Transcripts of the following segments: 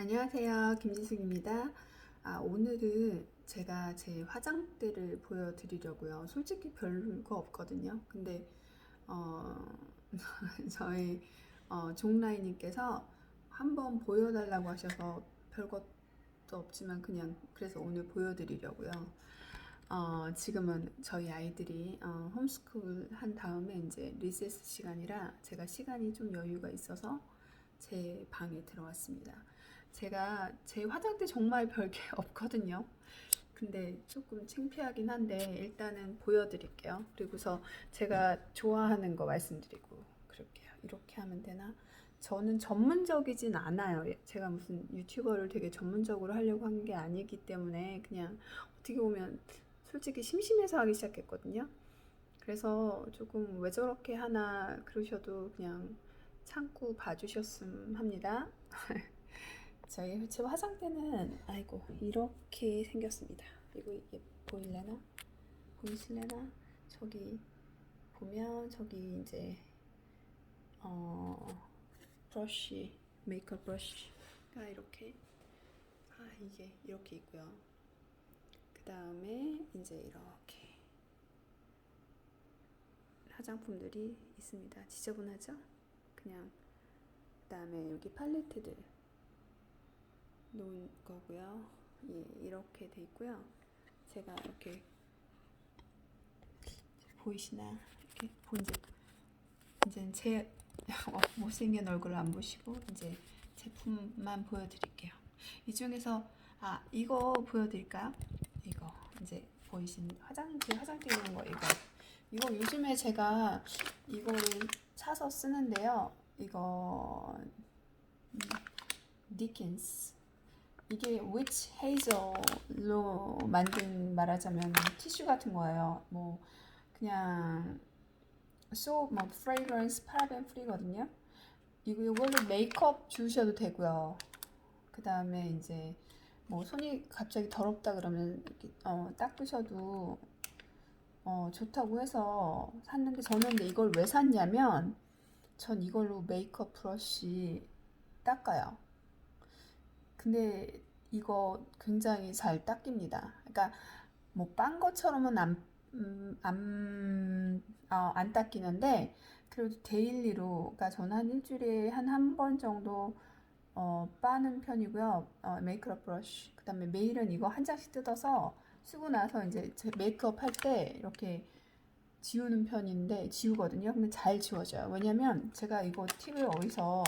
안녕하세요. 김지숙입니다. 아, 오늘은 제가 제 화장대를 보여드리려고요. 솔직히 별거 없거든요. 근데, 어, 저희, 어, 종라이님께서 한번 보여달라고 하셔서 별것도 없지만 그냥 그래서 오늘 보여드리려고요. 어, 지금은 저희 아이들이 어, 홈스쿨 한 다음에 이제 리세스 시간이라 제가 시간이 좀 여유가 있어서 제 방에 들어왔습니다. 제가 제 화장대 정말 별게 없거든요. 근데 조금 창피하긴 한데 일단은 보여드릴게요. 그리고서 제가 좋아하는 거 말씀드리고 그럴게요. 이렇게 하면 되나? 저는 전문적이진 않아요. 예, 제가 무슨 유튜버를 되게 전문적으로 하려고 한 게 아니기 때문에 그냥 어떻게 보면 솔직히 심심해서 하기 시작했거든요. 그래서 조금 왜 저렇게 하나 그러셔도 그냥 참고 봐주셨음 합니다. 저희 제 화장대는 아이고 이렇게 생겼습니다. 이거 보일래나? 보이실래나? 저기 보면 저기 이제 어 브러쉬 메이크업 브러쉬가 이렇게 아 이게 이렇게 있고요. 그 다음에 이제 이렇게 화장품들이 있습니다. 지저분하죠? 그냥 그 다음에 여기 팔레트들 놓은 거고요. 예, 이렇게 돼 있고요. 제가 이렇게 보이시나? 이렇게 보이제 이제 제 어, 못생긴 얼굴을 안 보시고 이제 제품만 보여드릴게요. 이 중에서 아 이거 보여드릴까요? 이거 이제 보이신 화장 제 화장대 있는 거 이거 이거 요즘에 제가 이거를 사서 쓰는데요. 이거 음, 디킨스 이게 위치 헤이즐로 만든 말하자면 티슈 같은 거예요. 뭐 그냥 so 뭐 fragrance paraben free거든요. 이거 이걸로 메이크업 지우셔도 되고요. 그 다음에 이제 뭐 손이 갑자기 더럽다 그러면 어, 닦으셔도 어, 좋다고 해서 샀는데 저는 근데 이걸 왜 샀냐면 전 이걸로 메이크업 브러쉬 닦아요. 근데 이거 굉장히 잘 닦입니다. 그러니까 뭐 빤 것처럼은 안, 음, 안, 어, 안 닦이는데 그래도 데일리로 그러니까 저는 한 일주일에 한 한 번 정도 어, 빠는 편이고요. 어, 메이크업 브러쉬. 그 다음에 매일은 이거 한 장씩 뜯어서 쓰고 나서 이제 제 메이크업 할 때 이렇게 지우는 편인데 지우거든요. 근데 잘 지워져요. 왜냐면 제가 이거 팁을 어디서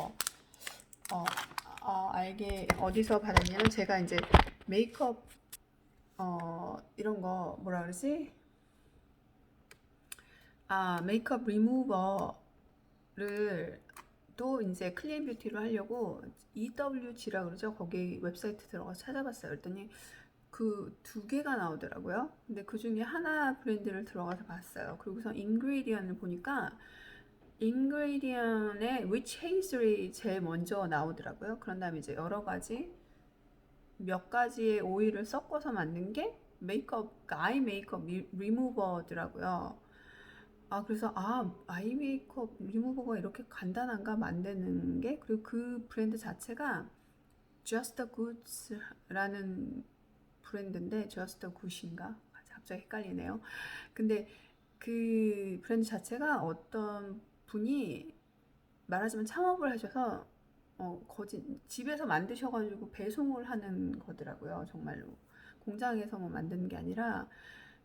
어, 어, 알게 어디서 받았냐면 제가 이제 메이크업 어 이런 거 뭐라 그러지? 아 메이크업 리무버를 또 이제 클린 뷰티로 하려고 EWG라 그러죠. 거기 웹사이트 들어가 서 찾아봤어요. 그랬더니 그 두 개가 나오더라고요. 근데 그 중에 하나 브랜드를 들어가서 봤어요. 그리고서 인그리디언을 보니까 인그리디언의 위치 헤이즐이 제일 먼저 나오더라고요. 그런 다음에 이제 여러 가지 몇 가지의 오일을 섞어서 만든 게 메이크업, 아이 메이크업 리, 리무버더라고요. 아, 그래서 아, 아이 메이크업 리무버가 이렇게 간단한가 만드는 게 그리고 그 브랜드 자체가 Just the Goods라는 브랜드인데 Just the Good인가? 갑자기 헷갈리네요. 근데 그 브랜드 자체가 어떤 분이 말하자면 창업을 하셔서 어, 거짓 집에서 만드셔가지고 배송을 하는 거더라고요. 정말로 공장에서 뭐 만드는 게 아니라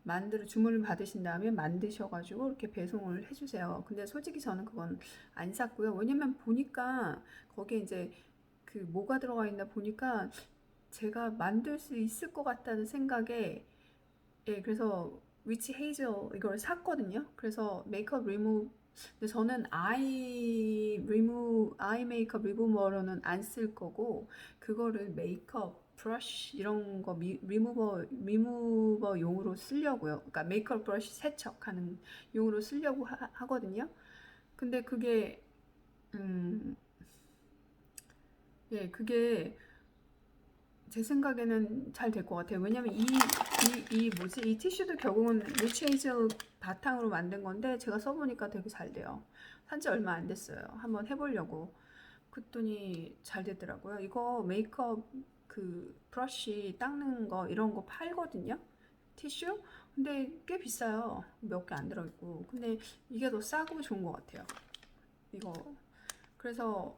만들어 주문을 받으신 다음에 만드셔가지고 이렇게 배송을 해주세요. 근데 솔직히 저는 그건 안 샀고요. 왜냐면 보니까 거기에 이제 그 뭐가 들어가 있나 보니까 제가 만들 수 있을 것 같다는 생각에 예 그래서 위치 헤이즐 이걸 샀거든요. 그래서 메이크업 리무 근데 저는 아이 리무 아이 메이크업 리무버로는 안 쓸 거고 그거를 메이크업 브러쉬 이런 거 미, 리무버 리무버 용으로 쓰려고요. 그러니까 메이크업 브러쉬 세척하는 용으로 쓰려고 하, 하거든요. 근데 그게 음, 예, 그게 제 생각에는 잘 될 것 같아요. 왜냐면 이, 이, 이 뭐지? 이 티슈도 결국은 리체이즈 바탕으로 만든 건데 제가 써보니까 되게 잘 돼요. 산지 얼마 안 됐어요. 한번 해보려고. 그랬더니 잘 되더라고요. 이거 메이크업 그 브러쉬 닦는 거 이런 거 팔거든요. 티슈? 근데 꽤 비싸요. 몇 개 안 들어있고. 근데 이게 더 싸고 좋은 것 같아요. 이거. 그래서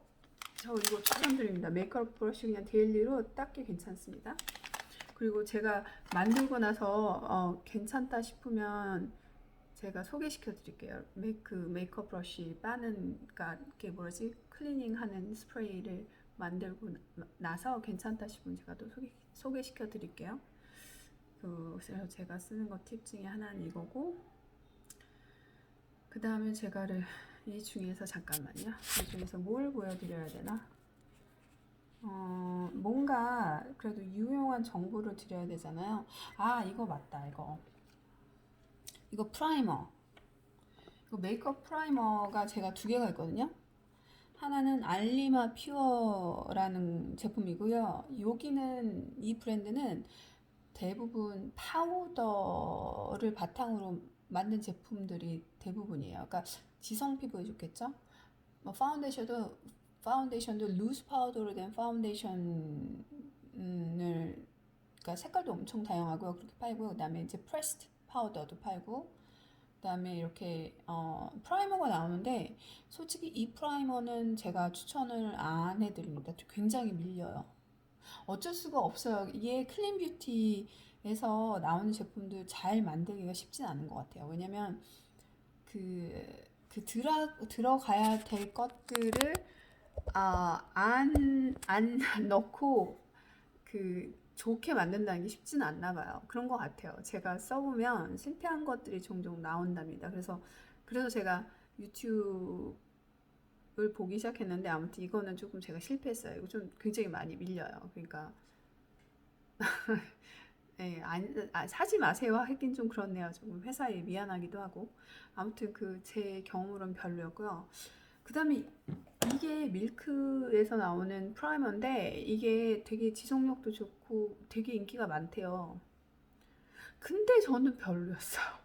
저 이거 추천드립니다. 메이크업 브러쉬 그냥 데일리로 닦기 괜찮습니다. 그리고 제가 만들고 나서 어, 괜찮다 싶으면 제가 소개시켜 드릴게요. 메이크 메이크업 브러쉬 빠는 그러니까 이게 뭐지 클리닝 하는 스프레이를 만들고 나- 나서 괜찮다 싶으면 제가 또 소개 소개시켜 드릴게요. 그 그래서 제가 쓰는 거 팁 중에 하나는 이거고 그 다음에 제가를 이 중에서 잠깐만요. 이 중에서 뭘 보여드려야 되나? 어, 뭔가 그래도 유용한 정보를 드려야 되잖아요. 아, 이거 맞다, 이거. 이거 프라이머. 이거 메이크업 프라이머가 제가 두 개가 있거든요. 하나는 알리마 퓨어라는 제품이고요. 여기는 이 브랜드는 대부분 파우더를 바탕으로 만든 제품들이 대부분이에요. 그러니까 지성 피부에 좋겠죠? 뭐 파운데이션도 파운데이션도 루즈 파우더로 된 파운데이션을 그러니까 색깔도 엄청 다양하고요. 그렇게 팔고요. 그다음에 이제 프레스트 파우더도 팔고 그다음에 이렇게 어, 프라이머가 나오는데 솔직히 이 프라이머는 제가 추천을 안 해드립니다. 굉장히 밀려요. 어쩔 수가 없어요. 이게 클린 뷰티에서 나오는 제품들 잘 만들기가 쉽진 않은 것 같아요. 왜냐면 그, 그 들어, 들어가야 될 것들을 아, 안, 안 넣고 그 좋게 만든다는 게 쉽지는 않나 봐요. 그런 것 같아요. 제가 써보면 실패한 것들이 종종 나온답니다. 그래서, 그래서 제가 유튜브를 보기 시작했는데 아무튼 이거는 조금 제가 실패했어요. 이거 좀 굉장히 많이 밀려요. 그러니까 예, 안, 아, 사지 마세요 하긴 좀 그렇네요. 조금 회사에 미안하기도 하고 아무튼 그 제 경험으로는 별로였고요. 그 다음에 이게 밀크에서 나오는 프라이머인데 이게 되게 지속력도 좋고 되게 인기가 많대요. 근데 저는 별로였어요.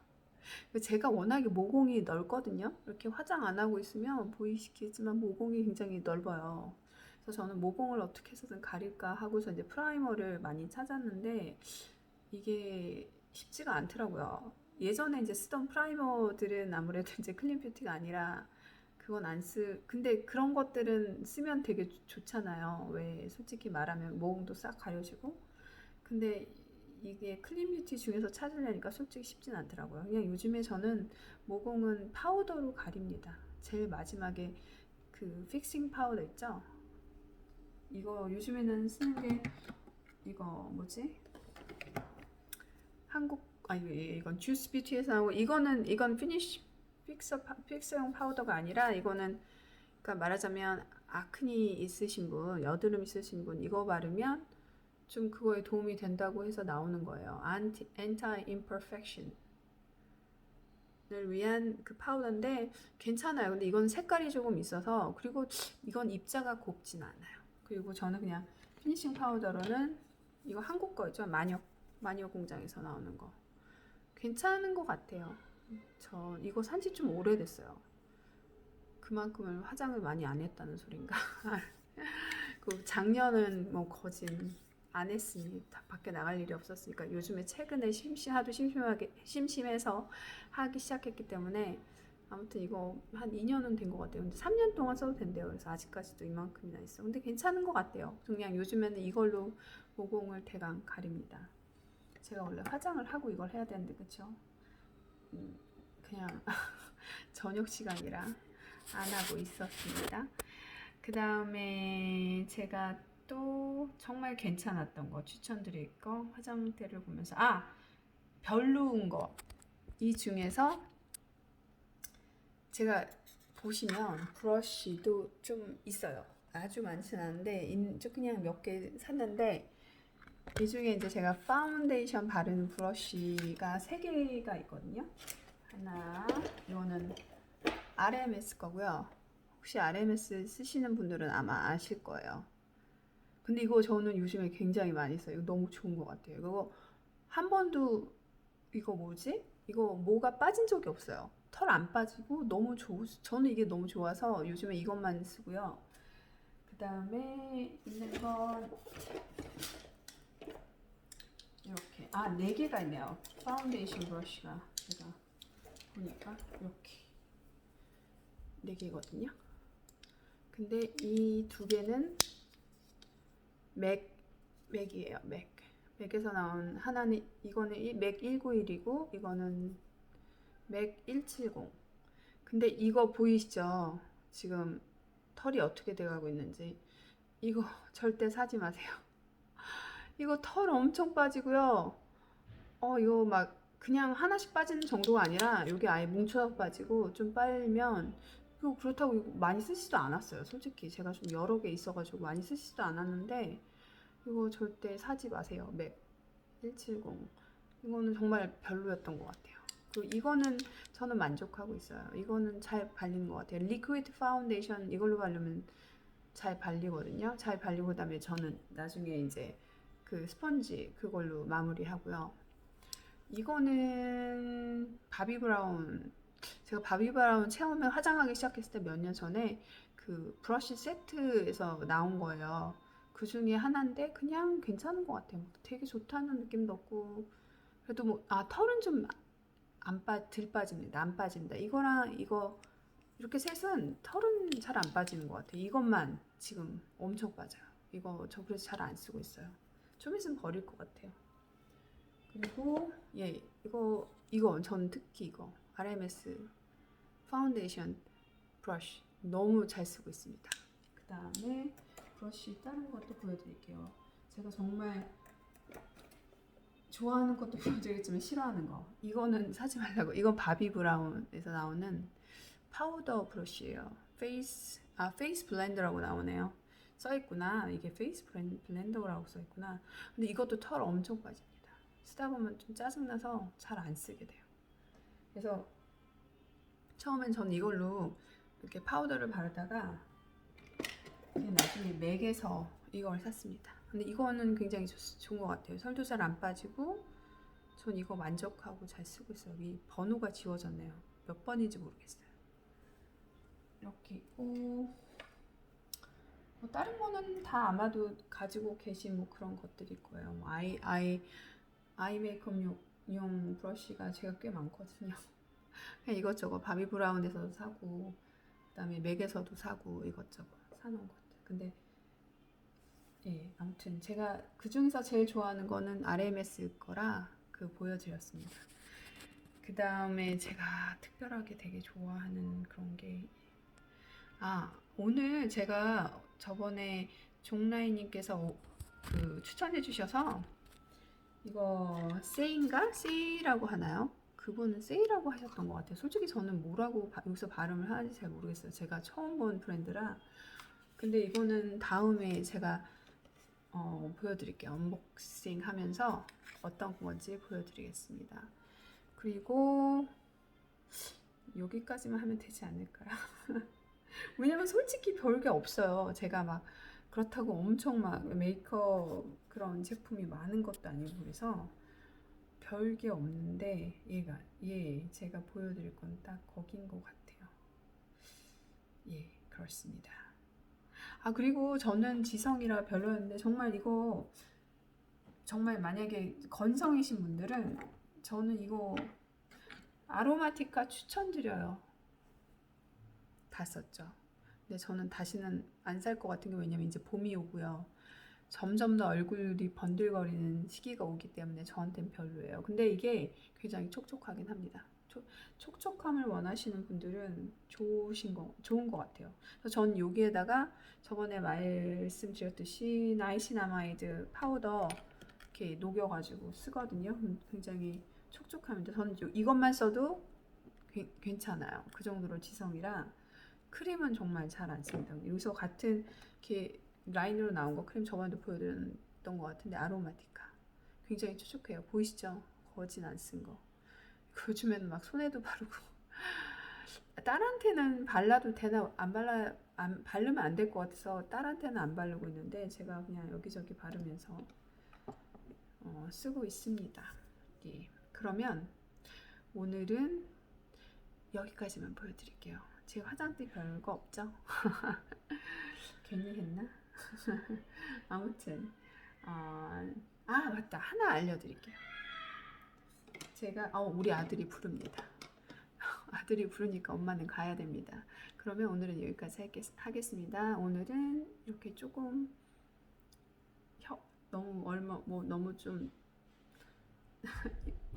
제가 워낙에 모공이 넓거든요. 이렇게 화장 안 하고 있으면 보이시겠지만 모공이 굉장히 넓어요. 그래서 저는 모공을 어떻게 해서든 가릴까 하고서 이제 프라이머를 많이 찾았는데 이게 쉽지가 않더라고요. 예전에 이제 쓰던 프라이머들은 아무래도 이제 클린 뷰티가 아니라 그건 안 쓰, 근데 그런 것들은 쓰면 되게 좋- 좋잖아요. 왜 솔직히 말하면 모공도 싹 가려지고. 근데 이게 클린 뷰티 중에서 찾으려니까 솔직히 쉽진 않더라고요. 그냥 요즘에 저는 모공은 파우더로 가립니다. 제일 마지막에 그 픽싱 파우더 있죠? 이거 요즘에는 쓰는 게 이거 뭐지? 한국 아니 예, 이건 주스 뷰티에서 나오고 이거는 이건 피니쉬 픽서 파- 픽서용 파우더가 아니라 이거는 그러니까 말하자면 아크니 있으신 분, 여드름 있으신 분 이거 바르면 좀 그거에 도움이 된다고 해서 나오는 거예요. anti anti imperfection 을 위한 그 파우더인데 괜찮아요. 근데 이건 색깔이 조금 있어서 그리고 이건 입자가 곱진 않아요. 그리고 저는 그냥 피니싱 파우더로는 이거 한국 거죠. 마녀 마녀 공장에서 나오는 거 괜찮은 것 같아요. 저 이거 산 지 좀 오래됐어요. 그만큼을 화장을 많이 안 했다는 소린가? 그 작년은 뭐 거진 안 했으니 다 밖에 나갈 일이 없었으니까 요즘에 최근에 심심 하도 심심하게 심심해서 하기 시작했기 때문에 아무튼 이거 한 2년은 된 것 같아요. 근데 3년 동안 써도 된대요. 그래서 아직까지도 이만큼이나 있어. 근데 괜찮은 것 같아요. 그냥 요즘에는 이걸로 모공을 대강 가립니다. 제가 원래 화장을 하고 이걸 해야 되는데 그쵸? 음, 그냥 저녁 시간이라 안 하고 있었습니다. 그 다음에 제가 또 정말 괜찮았던 거 추천드릴 거 화장대를 보면서 아 별로인 거 이 중에서 제가 보시면 브러쉬도 좀 있어요. 아주 많진 않은데 인- 저 그냥 몇 개 샀는데 이 중에 이제 제가 파운데이션 바르는 브러쉬가 세 개가 있거든요. 하나, 이거는 RMS 거고요. 혹시 RMS 쓰시는 분들은 아마 아실 거예요. 근데 이거 저는 요즘에 굉장히 많이 써요. 이거 너무 좋은 것 같아요. 이거 한 번도 이거 뭐지? 이거 뭐가 빠진 적이 없어요. 털 안 빠지고 너무 좋. 저는 이게 너무 좋아서 요즘에 이것만 쓰고요. 그그 다음에 있는 건 이렇게 아 네 개가 있네요. 파운데이션 브러쉬가 제가 보니까 이렇게 네 개거든요. 근데 이 두 개는 맥 맥이에요. 맥. 맥에서 나온 하나는 이거는 이- 맥 191이고 이거는 맥 170. 근데 이거 보이시죠? 지금 털이 어떻게 돼가고 있는지 이거 절대 사지 마세요. 이거 털 엄청 빠지고요. 어 이거 막 그냥 하나씩 빠지는 정도가 아니라 여기 아예 뭉쳐서 빠지고 좀 빨면 이거 그렇다고 이거 많이 쓰지도 않았어요. 솔직히 제가 좀 여러 개 있어가지고 많이 쓰지도 않았는데 이거 절대 사지 마세요. 맥 170. 이거는 정말 별로였던 것 같아요. 그리고 이거는 저는 만족하고 있어요. 이거는 잘 발리는 것 같아요. 리퀴드 파운데이션 이걸로 바르면 잘 발리거든요. 잘 발리고 그다음에 저는 나중에 이제 그 스펀지 그걸로 마무리하고요. 이거는 바비 브라운 제가 바비 브라운 처음에 화장하기 시작했을 때 몇 년 전에 그 브러쉬 세트에서 나온 거예요. 그 중에 하나인데 그냥 괜찮은 것 같아요. 되게 좋다는 느낌도 없고 그래도 뭐 아 털은 좀 안 빠, 덜 빠집니다. 안 빠진다. 이거랑 이거 이렇게 셋은 털은 잘 안 빠지는 것 같아요. 이것만 지금 엄청 빠져요. 이거 저 그래서 잘 안 쓰고 있어요. 좀 있으면 버릴 것 같아요. 그리고 예 이거 이거 전 특히 이거 RMS 파운데이션 브러쉬 너무 잘 쓰고 있습니다. 그 다음에 브러쉬 다른 것도 보여드릴게요. 제가 정말 좋아하는 것도 보여드리겠지만 싫어하는 거. 이거는 사지 말라고. 이건 바비 브라운에서 나오는 파우더 브러쉬예요. 페이스 아 페이스 블렌더라고 나오네요. 써 있구나. 이게 페이스 블렌, 블렌더라고 써 있구나. 근데 이것도 털 엄청 빠집니다. 쓰다 보면 좀 짜증나서 잘 안 쓰게 돼요. 그래서 처음엔 전 이걸로 이렇게 파우더를 바르다가 나중에 맥에서 이걸 샀습니다. 근데 이거는 굉장히 좋, 좋은 것 같아요. 설도 잘 안 빠지고 전 이거 만족하고 잘 쓰고 있어요. 이 번호가 지워졌네요. 몇 번인지 모르겠어요. 이렇게 있고 뭐 다른 거는 다 아마도 가지고 계신 뭐 그런 것들일 거예요. 뭐 아이 아이 아이 메이크업용 용 브러쉬가 제가 꽤 많거든요. 그냥 이것저것 바비 브라운에서도 사고 그다음에 맥에서도 사고 이것저것 사놓은 것들. 근데 예, 아무튼 제가 그 중에서 제일 좋아하는 거는 RMS 거라 그 보여드렸습니다. 그 다음에 제가 특별하게 되게 좋아하는 그런 게 아, 오늘 제가 저번에 종라이님께서 오- 그 추천해 주셔서 이거 세인가? 세이라고 하나요? 그분은 세이라고 하셨던 것 같아요. 솔직히 저는 뭐라고 바- 여기서 발음을 하는지 잘 모르겠어요. 제가 처음 본 브랜드라. 근데 이거는 다음에 제가 어, 보여드릴게요. 언박싱 하면서 어떤 건지 보여드리겠습니다. 그리고 여기까지만 하면 되지 않을까요? 왜냐면 솔직히 별게 없어요. 제가 막 그렇다고 엄청 막 메이크업 그런 제품이 많은 것도 아니고 그래서 별게 없는데 얘가 예 제가 보여드릴 건 딱 거긴 것 같아요. 예 그렇습니다. 아 그리고 저는 지성이라 별로였는데 정말 이거 정말 만약에 건성이신 분들은 저는 이거 아로마티카 추천드려요. 다 썼죠. 근데 저는 다시는 안 살 것 같은 게 왜냐면 이제 봄이 오고요. 점점 더 얼굴이 번들거리는 시기가 오기 때문에 저한테는 별로예요. 근데 이게 굉장히 촉촉하긴 합니다. 촉, 촉촉함을 원하시는 분들은 좋으신 거, 좋은 것 같아요. 전 여기에다가 저번에 말씀드렸듯이 나이시나마이드 파우더 이렇게 녹여가지고 쓰거든요. 음, 굉장히 촉촉합니다. 저는 요- 이것만 써도 괜- 괜찮아요. 그 정도로 지성이라 크림은 정말 잘 안 씁니다. 여기서 같은 이렇게 라인으로 나온 거 크림 저번에도 보여드렸던 것 같은데 아로마티카 굉장히 촉촉해요. 보이시죠? 거진 안 쓴 거. 요즘에는 막 손에도 바르고 딸한테는 발라도 되나 안 발라 안 바르면 안 될 것 같아서 딸한테는 안 바르고 있는데 제가 그냥 여기저기 바르면서 어, 쓰고 있습니다. 예. 그러면 오늘은 여기까지만 보여드릴게요. 제 화장대 별거 없죠? 괜히 했나? 아무튼 어, 아 맞다 하나 알려드릴게요. 제가 어, 우리 아들이 부릅니다. 아들이 부르니까 엄마는 가야 됩니다. 그러면 오늘은 여기까지 하겠, 하겠습니다. 오늘은 이렇게 조금 혀, 너무 얼마 뭐 너무 좀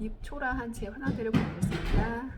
입 초라한 제 화장대를 보여줬습니다.